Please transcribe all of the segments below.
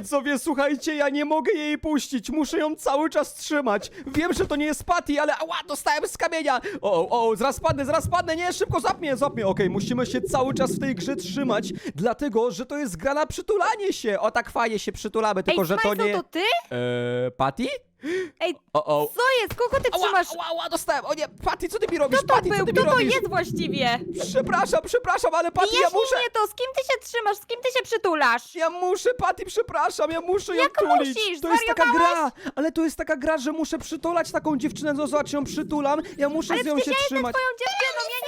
widzowie, słuchajcie, ja nie mogę jej puścić, muszę ją cały czas trzymać. Wiem, że to nie jest Patty, ale ała, dostałem z kamienia. O, o, o, zaraz padnę, zaraz padnę, nie, szybko zap mnie, zap mnie. Okej, musimy się cały czas w tej grze trzymać, dlatego, że to jest gra na przytulanie się. O, tak fajnie się przytulamy, tylko, Ej, że to nie... to ty? Eee, Patty? Ej, O, o. co jest? Kogo ty Ała, trzymasz? ała, ała, dostałem, o nie, Patty, co ty mi robisz, Kto to Patty, co był? ty mi Kto to robisz? jest właściwie? Przepraszam, przepraszam, ale Patty, ja Wyjaśnij muszę... mnie to, z kim ty się trzymasz? Z kim ty się przytulasz? Ja muszę, Patty, przepraszam, ja muszę ją Jak tulić. musisz? To jest taka gra, ale to jest taka gra, że muszę przytulać taką dziewczynę, no zobacz, ją przytulam, ja muszę Ale z nią przecież się ja jestem trzymać. twoją dziewczyną, ja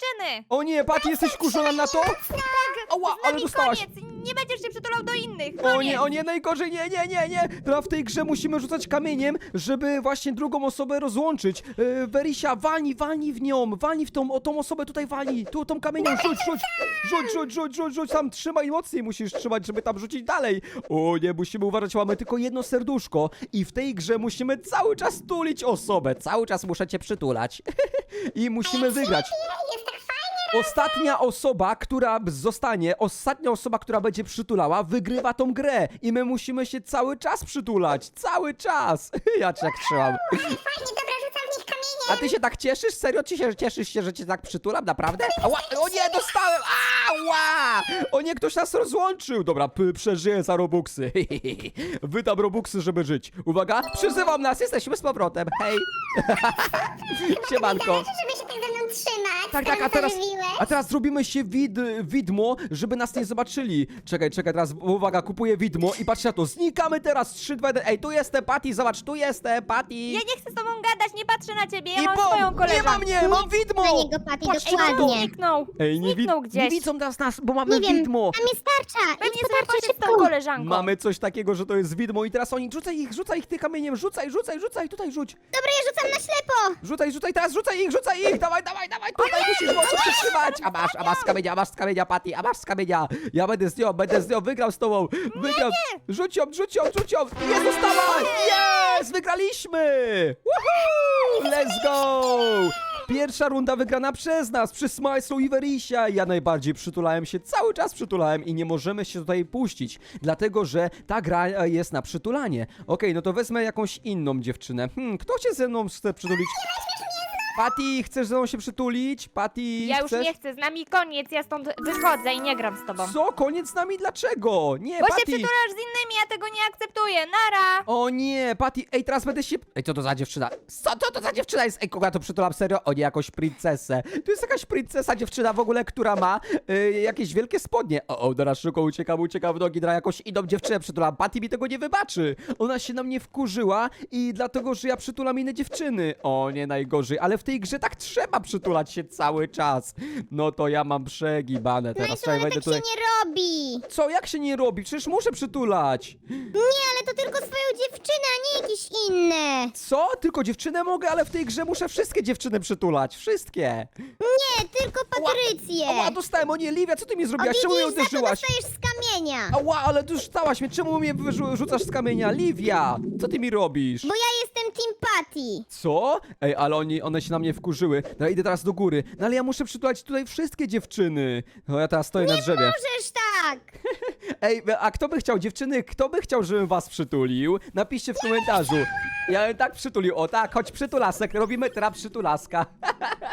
dziewczyny. O nie, Patty, jesteś wkurzona na to? Ała, Z ale nami dostałaś. koniec, nie będziesz się przytulał do innych, O koniec. nie, o nie, najgorzej, nie, nie, nie, nie. Teraz w tej grze musimy rzucać kamieniem, żeby właśnie drugą osobę rozłączyć. Yy, Werisia, walnij, walnij w nią, walnij w tą, o tą osobę tutaj walnij, tu tą kamienią, rzuć, rzuć, rzuć, rzuć, rzuć, rzuć, rzuć, tam trzymaj mocniej musisz trzymać, żeby tam rzucić dalej. O nie, musimy uważać, mamy tylko jedno serduszko i w tej grze musimy cały czas tulić osobę, cały czas muszę cię przytulać i musimy wygrać. Jest tak. Ostatnia osoba, która zostanie, ostatnia osoba, która będzie przytulała, wygrywa tą grę. I my musimy się cały czas przytulać. Cały czas. Ja cię tak trzymam. Fajnie, dobra, rzucam w nich kamienie. A ty się tak cieszysz? Serio? Ci się cieszysz się, że cię tak przytulam? Naprawdę? Ała, o nie, dostałem! Ała! O nie, ktoś nas rozłączył. Dobra, p- przeżyję za robuxy. Wydam robuxy, żeby żyć. Uwaga, przyzywam nas, jesteśmy z powrotem. Hej. Siemanko. Zależy, żeby się tak ze mną trzymać. Tak, tak, a teraz, a teraz zrobimy się wid, widmo, żeby nas nie zobaczyli. Czekaj, czekaj, teraz uwaga, kupuję widmo i patrzcie na to, znikamy teraz, 3, 2, 1, ej, tu jestem, Patty, zobacz, tu jestem, Patty. Ja nie chcę z tobą gadać, nie patrzę na ciebie, ja I mam bom, swoją nie koleżankę. ma mnie, mam widmo. Na niego, Patty, Patrzcie na to. dokładnie. Zniknął, Ej, nie, wi- zniknął nie gdzieś. widzą nas, nas, bo mamy Nie wiem, widmo. tam jest tarcza. Pewnie Idź po sobie tarczę poszedł z tą szybko. koleżanką. Mamy coś takiego, że to jest widmo i teraz oni, rzucaj ich, rzucaj ich tym kamieniem, rzucaj, rzucaj, rzucaj, tutaj rzuć. Dobra, ja rzucam na ślepo. Rzucaj, rzucaj, teraz rzucaj ich, rzucaj ich, dawaj, dawaj, dawaj, tutaj musisz mocno przytrzymać. A masz, a masz z kamienia, a masz z kamienia, Patty, a masz z kamienia. Ja będę z nią, będę z nią, wygrał z tobą. Wygrał. Rzuć ją, rzuć ją, rzuć ją. Jest. Jest, wygraliśmy. Woohoo! Let's go. Pierwsza runda wygrana przez nas, przez Smajslu i Verisia. Ja najbardziej przytulałem się, cały czas przytulałem i nie możemy się tutaj puścić, dlatego że ta gra e, jest na przytulanie. Okej, no to wezmę jakąś inną dziewczynę. Hmm, kto się ze mną chce przytulić? Patty, chcesz ze mną się przytulić? Patty, Ja już chcesz? nie chcę, z nami koniec, ja stąd wychodzę i nie gram z tobą. Co? Koniec z nami? Dlaczego? Nie, Bo się Patty! przytulasz z innymi, ja tego nie akceptuję, nara! O nie, Patty, ej, teraz będę się... Ej, co to za dziewczyna? Co to, to za dziewczyna jest? Ej, kogo ja to przytulam serio? O nie, jakąś princesę. To jest jakaś princesa dziewczyna w ogóle, która ma y, jakieś wielkie spodnie. O, o, teraz szybko uciekam, uciekam w nogi, na jakąś inną dziewczynę przytulam. Patty mi tego nie wybaczy. Ona się na mnie wkurzyła i dlatego, że ja przytulam inne dziewczyny. O nie, najgorzej, ale w tej grze tak trzeba przytulać się cały czas. No to ja mam przegibane No i teraz. co, Czekaj, ale będę tak się tutaj... nie robi. Co, jak się nie robi? Przecież muszę przytulać. Nie, ale to tylko swoją dziewczynę, a nie jakieś inne. Co? Tylko dziewczynę mogę, ale w tej grze muszę wszystkie dziewczyny przytulać. Wszystkie. Nie, tylko Patrycję. Ała, dostałem, o nie, Livia, co ty mi zrobiłaś? Czemu mnie widzisz, za to uderzyłaś? dostajesz z kamienia. Ała, ale ty już stałaś mnie, czemu mnie wyrzu- rzucasz z kamienia? Livia, co ty mi robisz? Bo ja jestem Team Co? Ej, ale oni, one się na mnie wkurzyły. No idę teraz do góry. No ale ja muszę przytulać tutaj wszystkie dziewczyny. No ja teraz stoję na drzewie. Możesz tak. Ej, a kto by chciał, dziewczyny, kto by chciał, żebym was przytulił? Napiszcie w komentarzu. Ja bym tak przytulił. O tak, chodź przytulasek, robimy teraz przytulaska.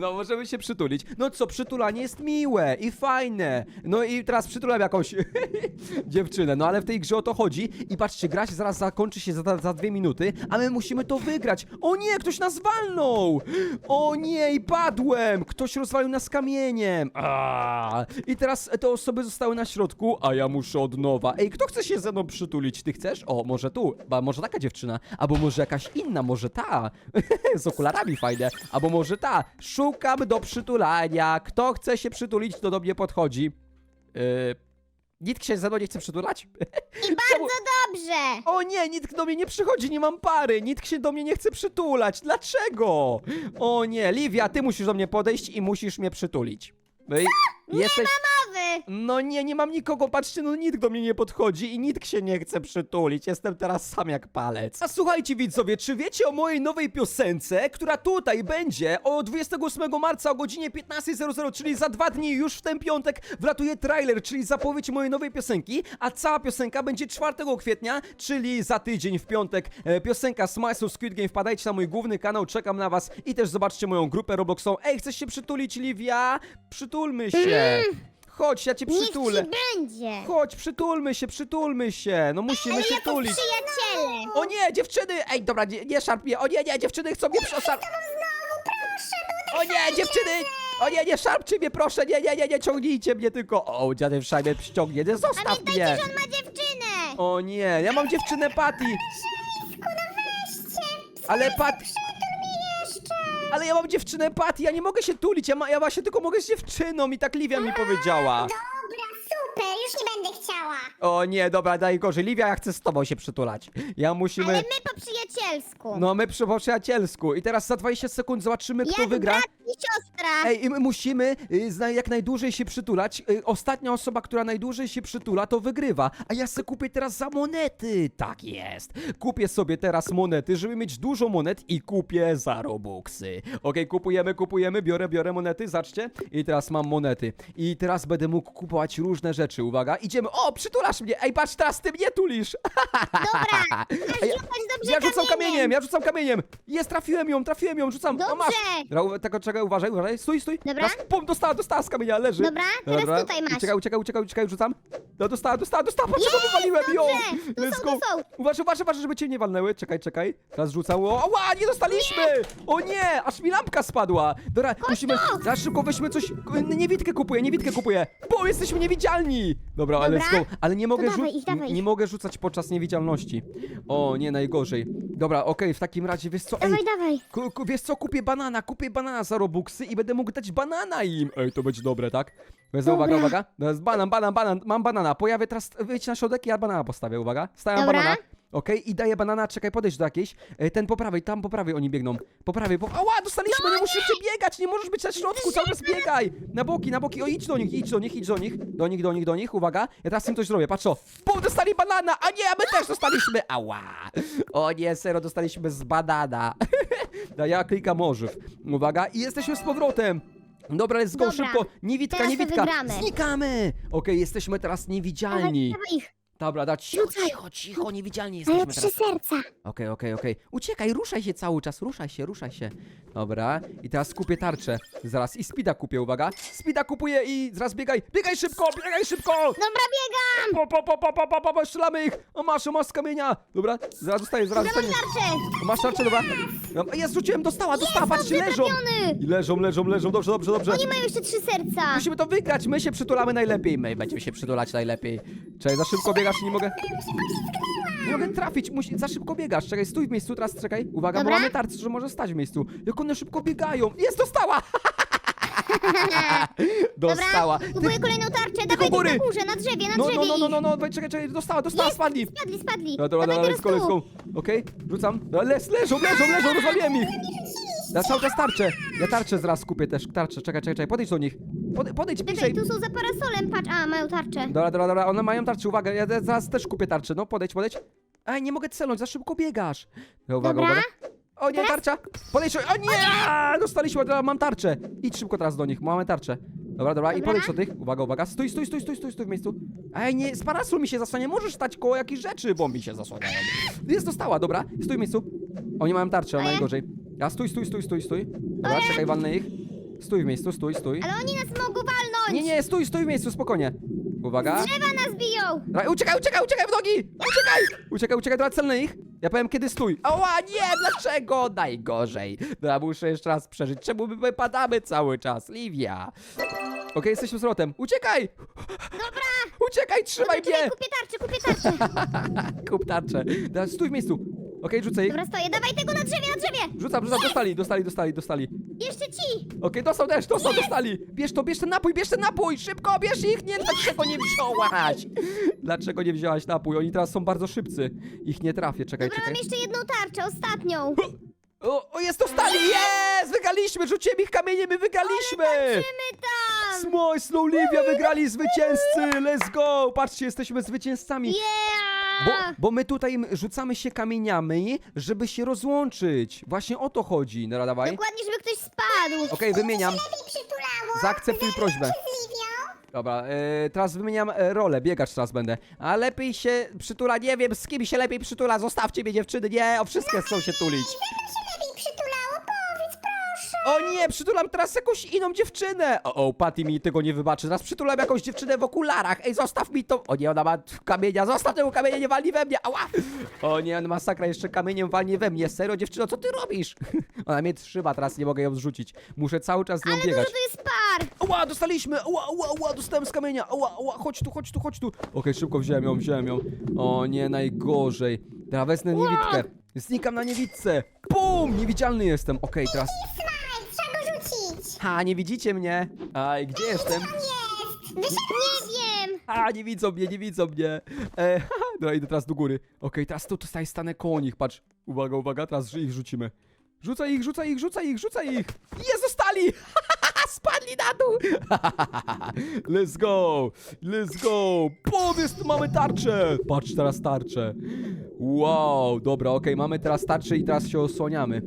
No, możemy się przytulić. No co, przytulanie jest miłe i fajne. No i teraz przytulam jakąś dziewczynę. No ale w tej grze o to chodzi. I patrzcie, gra się zaraz zakończy się za, za dwie minuty, a my musimy to wygrać. O nie, ktoś nas walnął! O nie, i padłem! Ktoś rozwalił nas kamieniem. Aaaa. I teraz te osoby zostały na środku, a ja muszę od nowa. Ej, kto chce się ze mną przytulić? Ty chcesz? O, może tu, ba, może taka dziewczyna, albo może jakaś inna, może ta. Z okularami fajne, albo może ta. Szukam do przytulania. Kto chce się przytulić, to do mnie podchodzi. Yy, nikt się ze mną nie chce przytulać? I bardzo dobrze. O nie, nikt do mnie nie przychodzi, nie mam pary, nikt się do mnie nie chce przytulać. Dlaczego? O nie, Livia, ty musisz do mnie podejść i musisz mnie przytulić. Ej, jesteś... Mowy. Nowy. No nie, nie mam nikogo, patrzcie, no nikt do mnie nie podchodzi i nikt się nie chce przytulić. Jestem teraz sam jak palec. A słuchajcie widzowie, czy wiecie o mojej nowej piosence, która tutaj będzie o 28 marca o godzinie 15.00, czyli za dwa dni, już w ten piątek wlatuje trailer, czyli zapowiedź mojej nowej piosenki, a cała piosenka będzie 4 kwietnia, czyli za tydzień w piątek. E, piosenka Smile Squid Game, wpadajcie na mój główny kanał, czekam na was i też zobaczcie moją grupę Robloxową. Ej, chcesz się przytulić, Livia? Przytulmy się. Chodź, ja cię Niech przytulę. ci będzie. Chodź, przytulmy się, przytulmy się. No musimy się jako tulić. przyjaciele. O nie, dziewczyny! Ej, dobra, nie, nie szarp mnie. O nie, nie, dziewczyny chcą mnie przeszarp. O nie, dziewczyny! O nie, nie szarpcie mnie, proszę. Nie, nie, nie, nie ciągnijcie mnie tylko. O, dziadek szajbie ściągnie. Nie, zostaw Pamiętajcie, mnie. że on ma dziewczynę. O nie, ja mam dziewczynę Patty. Ale Pat... Ale ja mam dziewczynę Patty, ja nie mogę się tulić, ja, ma, ja właśnie tylko mogę z dziewczyną i tak Livia mi powiedziała. Dobra, super, już nie będę chciała. O nie, dobra, najgorzej. Livia, ja chcę z tobą się przytulać. Ja musimy... Ale my po przyjacielsku. No my przy po przyjacielsku. I teraz za 20 sekund zobaczymy, kto Jak wygra. brat i siostra. Ej, i my musimy y, zna- jak najdłużej się przytulać. Y, Ostatnia osoba, która najdłużej się przytula, to wygrywa. A ja se kupię teraz za monety. Tak jest. Kupię sobie teraz monety, żeby mieć dużo monet i kupię za robuxy. Okej, kupujemy, kupujemy, biorę, biorę monety, zaczcie. I teraz mam monety. I teraz będę mógł kupować różne rzeczy. Uwaga, idziemy. O, przytulasz mnie. Ej, patrz, teraz ty mnie tulisz. Dobra, rzucać dobrze ja rzucam kamieniem, ja rzucam kamieniem. Jest, trafiłem ją, trafiłem ją, rzucam. Masz. Dobrze. Dobra, u- tego czekaj, uważaj, uważaj. Stój, stój. Dobra. Raz, pum, dostała, dostała z kamienia, leży. Dobra, teraz tutaj masz. Uciekaj, uciekaj, uciekaj, uciekaj, rzucam. No dostała, dostała, dostała, patrz, czego wywaliłem ją. dobrze. Tu Let's są, go. tu są. Uważaj, uważaj, uważaj, żeby cię nie walnęły. Czekaj, czekaj. Teraz rzucam. O, ła, nie dostaliśmy. O nie, aż mi lampka spadła. Dobra, musimy, zaraz szybko weźmy coś. Niewidkę kupuję, niewidkę kupuję. Bo jesteśmy niewidzialni. Dobra, ale Dobra. let's go. Ale nie mogę, To dawaj ich, dawaj nie mogę rzucać podczas niewidzialności. O, nie, najgorzej. Dobra, okej, w takim razie, wiesz co, ej, Dawaj, dawaj. Ku, ku, wiesz co, kupię banana, kupię banana za robuxy i będę mógł dać banana im. Ej, to będzie dobre, tak? Dobra. uwaga, uwaga. Teraz banan, banan, banan, mam banana. Pojawię teraz, wyjdź na środek i ja banana postawię, uwaga. Stawiam Dobra. banana. Okej, i daję banana, czekaj, podejdź do jakiejś. E, ten po prawej, tam po prawej oni biegną. Po prawej, po... Ała, dostaliśmy, No nie musisz biegać, nie możesz być na środku, cały czas biegaj. Na boki, na boki, o idź do nich, idź do nich, idź do nich. Do nich, do nich, do nich, uwaga. Ja teraz im coś zrobię, patrz o. Dostali banana, a nie, a my też dostaliśmy. Ała. O nie, sero, dostaliśmy z banana. No ja klikam ożyw. Uwaga, i jesteśmy z powrotem. Dobra, let's go, Dobra, szybko. Niewidka, teraz to wygramy. Znikamy. Okej, jesteśmy teraz niewidzialni. Dawaj, dawaj ich. Dobra, da cicho, Rzucaj. cicho, cicho, niewidzialni Mają jesteśmy trzy teraz. serca. Okej, okej, okej. Uciekaj, ruszaj się cały czas, ruszaj się, ruszaj się. Dobra, i teraz kupię tarczę. Zaraz i speeda kupię, uwaga. Speeda kupuję i zaraz biegaj, biegaj szybko, biegaj szybko! Dobra, biegam. Po, po, po, po, po, po, po, po, strzelamy ich! O masz, o masz z kamienia! Dobra, zaraz dostaję, zaraz mam dostaję. tarczę. Masz tarczę, dobra. No, ja zrzuciłem, dostała, dostała, patrzcie, leżą! I leżą, leżą, leżą, dobrze, dobrze, dobrze. Oni mają jeszcze trzy serca. Musimy to wygrać, my się przytulamy najlepiej, my będziemy się przytulać najlepiej. Czekaj, za szybko biegasz, nie mogę... Nie mogę trafić, musi... za szybko biegasz, czekaj, stój w miejscu, teraz czekaj. Uwaga, bo Dobra. mamy tarczę, że może stać w miejscu. Jak one szybko biegają! Jest, dostała! dostała! Dobra, kupuję kolejną tarczę. Dawaj góry. na górze, na drzewie, na No, drzewie no, no, no, ich. no, no, czekaj, czekaj, dostała, dostała, Jest, spadli! Spadli, spadli. No dobra, Dawaj dobra, let's teraz go, let's tu. go. Okej, rzucam. No, les, leżą, leżą, leżą, rozwaliłem ich! Ja cały czas tarczę. Ja tarczę zaraz kupię też, tarczę, czekaj, czekaj, czekaj, podejdź do nich. Pode, podejdź Czekaj, bliżej. tu są za parasolem, patrz. A, mają tarczę. Dobra, dobra, dobra, one mają tarczę, uwaga, ja zaraz też kupię tarczę, no podejdź, podejdź. Ej, nie mogę celnąć, za szybko biegasz. No, uwaga, Dobra. uwaga. O nie, tarcza! Podejdź, o nie! Dostaliśmy, dobra, mam tarczę. Idź szybko teraz do nich, mamy tarczę. Dobra, dobra, i Dobra. podejdź do tych. Uwaga, uwaga, stój, stój, stój, stój, stój, stój w miejscu. Ej, nie, z parasol mi się zasłania, możesz stać koło jakichś rzeczy, bo mi się zasłaniają. Jest dostała, dobra, stój w miejscu. Oni mają tarczę, a Oje. najgorzej. Ja stój, stój, stój, stój, stój. Dobra, czekaj, walnę ich. Stój w miejscu, stój, stój. Ale oni nas mogą walnąć. Nie, nie, stój, stój w miejscu, spokojnie. Uwaga. Drzewa nas biją. Uciekaj, uciekaj, uciekaj w nogi! Uciekaj! Uciekaj, uciekaj, dobra, celny ich. Ja powiem kiedy stój. Ała, nie, dlaczego? Najgorzej. Dobra, muszę jeszcze raz przeżyć. Czemu my wypadamy cały czas? Livia. Okej, jesteśmy z rotem. Uciekaj! Dobra. Uciekaj, trzymaj Czekaj, mnie! kupię tarczę, kupię tarczę. Kup tarczę. Dobra, stój w miejscu. Okej, rzucę ich. Dobra, stoję. Dawaj tego na drzewie, na drzewie. Rzucam, rzucam, dostali, dostali, dostali, dostali. Jeszcze ci. Okej, dostał też, dostał, dostali. Bierz to, bierz ten napój, bierz ten napój! Szybko, bierz ich! Nie, dlaczego nie wziąłaś? Dlaczego nie wzięłaś napój? Oni teraz są bardzo szybcy. Ich nie trafię, czekaj, Dobra, mam czekaj. jeszcze jedną tarczę, ostatnią. O, o jest, dostali! Jest! Wygraliśmy! Rzuciłem ich kamieniem i wygraliśmy! My tam. Smajs, Olivia wygrali zwycięzcy! Let's go! Patrzcie, jesteśmy zwycięzcami! Yeah! Bo, bo my tutaj rzucamy się kamieniami, żeby się rozłączyć. Właśnie o to chodzi. Nara, dawaj. Dokładnie, żeby ktoś spadł. Okej, wymieniam. przytulało. Zaakceptuj prośbę. Dobra, e, teraz wymieniam e, rolę, biegacz teraz będę. A lepiej się przytula, nie wiem z kim się lepiej przytula, zostawcie mnie dziewczyny, nie, o wszystkie chcą się tulić. lepiej proszę. O nie, przytulam teraz jakąś inną dziewczynę. O, o, Patty mi tego nie wybaczy, teraz przytulam jakąś dziewczynę w okularach. Ej, zostaw mi to. O nie, ona ma kamienia, zostaw tego kamienia, nie walnij we mnie, ała. O nie, on masakra, jeszcze kamieniem walnie we mnie. Serio, dziewczyno, co ty robisz? Ona mnie trzyma, teraz nie mogę ją zrzucić. Muszę cały czas z nią Ale biegać. dużo to jest par. Ała, dostaliśmy! Ała, ała, ała, dostałem z kamienia! Ała, ała, chodź tu, chodź tu, chodź tu! Okej, szybko wziąłem ją, wziąłem ją. O nie, najgorzej. Teraz wezmę niewidkę. Znikam na niewidce. Bum! Niewidzialny jestem. Okej, teraz... Ha, nie widzicie mnie? Aj, gdzie jestem? Wyszedł? Nie wiem. A, nie widzą mnie, nie widzą mnie. E, haha, dobra, idę teraz do góry. Okej, teraz tu tutaj stanę koło nich, patrz. Uwaga, uwaga, teraz ich rzucimy. Rzucaj ich, rzucaj ich, rzucaj ich, rzucaj ich! Jest, zostali! Spadli na dół! Let's go! Let's go! Jest, mamy tarczę! Patrz teraz tarczę. Wow, dobra, okej, mamy teraz tarczę i teraz się osłaniamy.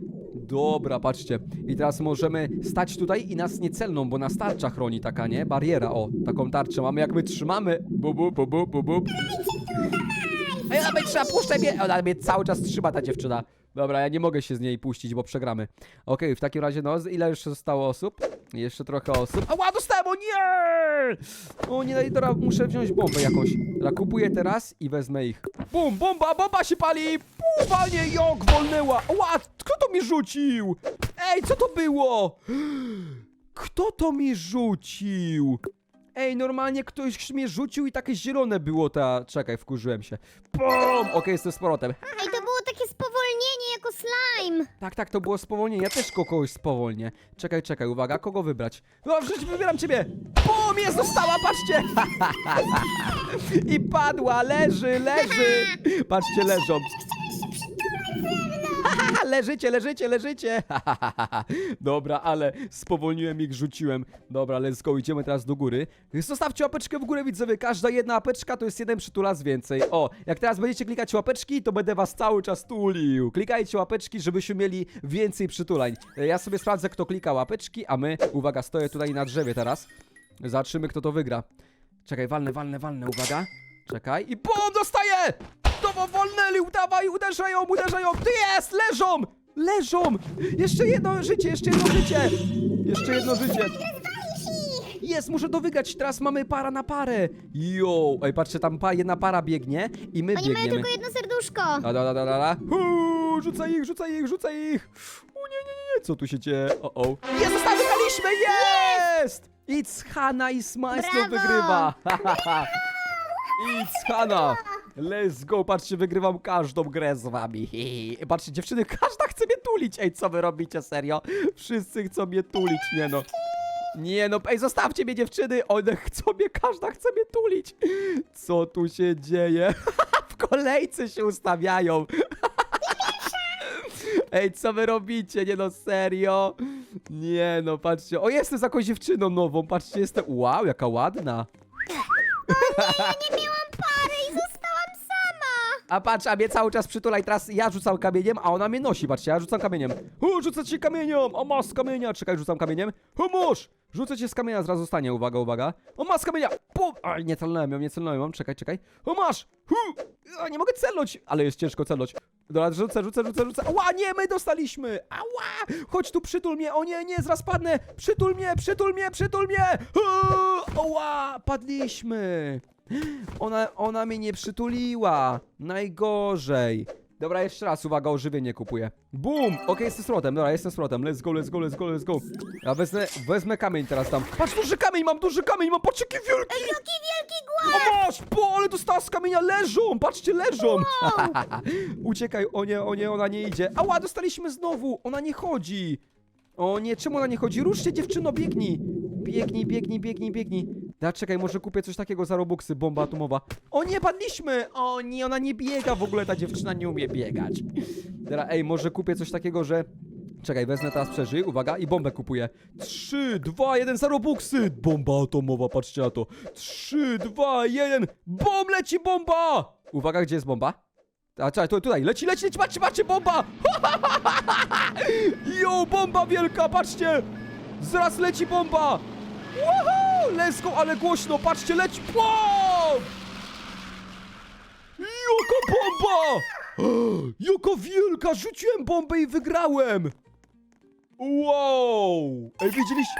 Dobra, patrzcie. I teraz możemy stać tutaj i nas nie celną, bo nas tarcza chroni taka, nie? Bariera, o, taką tarczę mamy, jak my trzymamy. Bu, bu, bu, bu, bu, bu. Ej, ona mnie trzyma, puszczaj mnie! Ona mnie cały czas trzyma, ta dziewczyna. Dobra, ja nie mogę się z niej puścić, bo przegramy. Okej, w takim razie, no, ile jeszcze zostało osób? Jeszcze trochę osób. Ała, dostałem, o nie! O nie, no i dobra, muszę wziąć bombę jakąś. Dobra, kupuję teraz i wezmę ich. Bum, bomba, bomba się pali! Bum, panie, jok, wolnęła! Ała, kto to mi rzucił? Ej, co to było? Kto to mi rzucił? Ej, normalnie ktoś mnie rzucił i takie zielone było ta... Czekaj, wkurzyłem się. Bum! Okej, jestem z powrotem. Ej, to było takie spowolnienie jako slime. Tak, tak, to było spowolnienie. Ja też ko- kogoś spowolnię. Czekaj, czekaj, uwaga, kogo wybrać? No, w życiu wybieram ciebie! Bum, jest, została, patrzcie! I padła, leży, leży! Patrzcie, leżą. leżycie, leżycie, leżycie! Dobra, ale spowolniłem ich, rzuciłem. Dobra, let's go, idziemy teraz do góry. Zostawcie łapeczkę w górę, widzowie. Każda jedna łapeczka to jest jeden przytulas więcej. O, jak teraz będziecie klikać łapeczki, to będę was cały czas tulił. Klikajcie łapeczki, żebyśmy mieli więcej przytulań. Ja sobie sprawdzę, kto klika łapeczki, a my, uwaga, stoję tutaj na drzewie teraz. Zobaczymy, kto to wygra. Czekaj, walnę, walnę, walnę, uwaga. Czekaj i BUM! Dostaję! To wolnęli, udawaj, uderzają, uderzają! Ty jest! Leżą! Leżą! Jeszcze jedno życie, jeszcze jedno życie! Jeszcze jedno życie! Jest, muszę to wygrać, teraz mamy para na parę! Jo! Ej, patrzcie, tam pa, jedna para biegnie i my Oni mają biegniemy. tylko jedno serduszko. Da, da, da, da, da, da. Huu, rzucaj ich, rzucaj ich, rzucaj ich! O nie, nie, nie, co tu się dzieje? O, o. Jest, został, wygraliśmy, jest! It's Hanna i Smajslow Brawo! wygrywa! It's Hanna! Let's go, patrzcie, wygrywam każdą grę z wami. Patrzcie, dziewczyny, każda chce mnie tulić. Ej, co wy robicie, serio? Wszyscy chcą mnie tulić, nie no. Nie no, ej, zostawcie mnie dziewczyny, one chcą mnie, każda chce mnie tulić. Co tu się dzieje? w kolejce się ustawiają. Ej, co wy robicie? Nie no, serio? Nie no, patrzcie. O, jestem z jakąś dziewczyną nową, patrzcie, jestem... Wow, jaka ładna. Nie miałam pary i zostałam sama. A patrz, a mnie cały czas przytula i teraz ja rzucam kamieniem, a ona mnie nosi, patrzcie, ja rzucam kamieniem. O, rzucę ci kamieniem, o masz kamienia, czekaj, rzucam kamieniem. O, masz! Rzucę cię z kamienia, zaraz zostanie, uwaga, uwaga. O, masz kamienia! Pum! Aj, nie celnąłem ją, nie celnąłem ją, czekaj, czekaj. O, masz! Hu! Nie mogę celnąć, ale jest ciężko celnąć. Dobra, rzucę, rzucę, rzucę, rzucę. Ała, nie, my dostaliśmy! Ała! Chodź tu, przytul mnie, o nie, nie, zaraz padnę! Przytul mnie, przytul mnie, przytul mnie! Ała, padliśmy! Ona, ona mnie nie przytuliła. Najgorzej. Dobra, jeszcze raz, uwaga, ożywienie kupuję. Bum! Okej, jestem z powrotem, dobra, jestem z powrotem. Let's go, let's go, let's go, let's go. Ja wezmę, wezmę kamień teraz tam. Patrz, duży kamień, mam duży kamień, mam, patrz jaki wielki! Jaki wielki głaz. O masz, bo, ale dostała z kamienia, leżą, patrzcie, leżą. Uciekaj, o nie, o nie, ona nie idzie. Ała, dostaliśmy znowu, ona nie chodzi. O nie, czemu ona nie chodzi? Ruszcie, dziewczyno, biegnij. Biegnij, biegnij, biegnij, biegnij. Da, czekaj, może kupię coś takiego za Robuxy, bomba atomowa. O nie, padliśmy! O nie, ona nie biega w ogóle, ta dziewczyna nie umie biegać. Dobra, ej, może kupię coś takiego, że Czekaj, wezmę teraz przeżyj, uwaga, i bombę kupuję. 3, 2, 1, 0 buksy! Bomba atomowa, patrzcie na to. 3, 2, 1, bom, leci bomba! Uwaga, gdzie jest bomba? A czekaj, tu, tutaj, leci, leci, leci, patrzcie, patrzcie, bomba! Jo, bomba wielka, patrzcie! Zaraz leci bomba! Woohoo! Let's go, ale głośno, patrzcie, leci, pom! Jaka bomba! Jaka wielka! Rzuciłem bombę i wygrałem! Wow! Ej, widzieliście?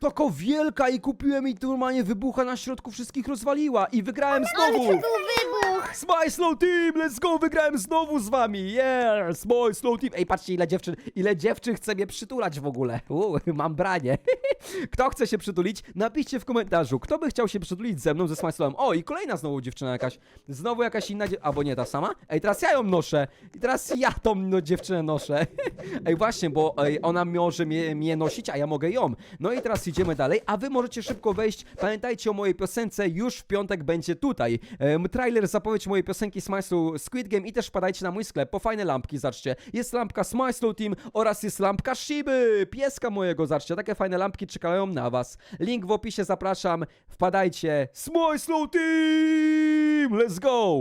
Taka wielka i kupiłem i normalnie wybucha na środku, wszystkich rozwaliła i wygrałem Ale to znowu! był! Smile Slow Team, let's go, wygrałem znowu z wami, yeah, Smile Slow Team. Ej, patrzcie ile dziewczyn, ile dziewczyn chce mnie przytulać w ogóle. Uuu, mam branie. Kto chce się przytulić? Napiszcie w komentarzu, kto by chciał się przytulić ze mną, ze Smile Slowem. O, i kolejna znowu dziewczyna jakaś, znowu jakaś inna dzie... albo nie ta sama? Ej, teraz ja ją noszę i teraz ja tą no, dziewczynę noszę. Ej, właśnie, bo ej, ona może mnie, mnie nosić, a ja mogę ją. No i teraz idziemy dalej, a wy możecie szybko wejść. Pamiętajcie o mojej piosence, już w piątek będzie tutaj. Trailer, zapowiedź mojej piosenki Slow Squid Game i też wpadajcie na mój sklep po fajne lampki, zobaczcie. Jest lampka Slow Team oraz jest lampka Shiby, pieska mojego, zobaczcie. Takie fajne lampki czekają na was. Link w opisie, zapraszam. Wpadajcie. Slow Team! Let's go!